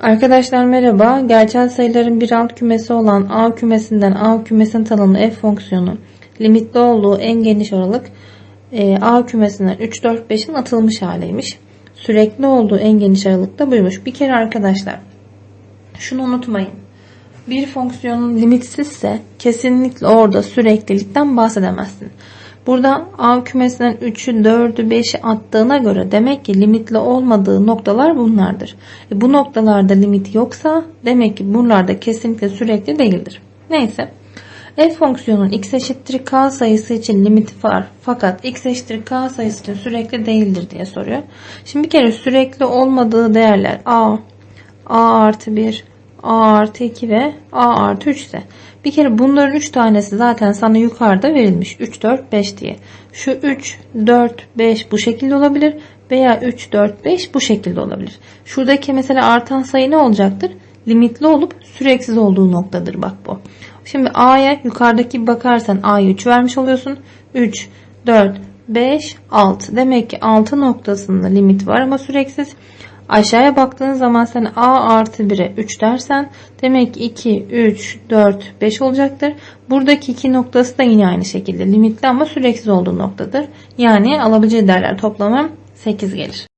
Arkadaşlar merhaba. Gerçel sayıların bir alt kümesi olan A kümesinden A kümesinin tanımlı f fonksiyonu limitli olduğu en geniş aralık e, A kümesinden 3, 4, 5'in atılmış haliymiş. Sürekli olduğu en geniş aralık da buymuş. Bir kere arkadaşlar şunu unutmayın. Bir fonksiyonun limitsizse kesinlikle orada süreklilikten bahsedemezsin. Burada A kümesinden 3'ü, 4'ü, 5'i attığına göre demek ki limitli olmadığı noktalar bunlardır. E bu noktalarda limit yoksa demek ki buralarda kesinlikle sürekli değildir. Neyse. F fonksiyonun x eşittir k sayısı için limiti var. Fakat x eşittir k sayısı için sürekli değildir diye soruyor. Şimdi bir kere sürekli olmadığı değerler a, a artı 1, a artı 2 ve a artı 3 ise bir kere bunların 3 tanesi zaten sana yukarıda verilmiş. 3, 4, 5 diye. Şu 3, 4, 5 bu şekilde olabilir veya 3, 4, 5 bu şekilde olabilir. Şuradaki mesela artan sayı ne olacaktır? Limitli olup süreksiz olduğu noktadır bak bu. Şimdi A'ya yukarıdaki bakarsan A'ya 3 vermiş oluyorsun. 3, 4, 5, 6. Demek ki 6 noktasında limit var ama süreksiz. Aşağıya baktığın zaman sen A artı 1'e 3 dersen demek ki 2, 3, 4, 5 olacaktır. Buradaki iki noktası da yine aynı şekilde limitli ama süreksiz olduğu noktadır. Yani alabileceği değerler toplamı 8 gelir.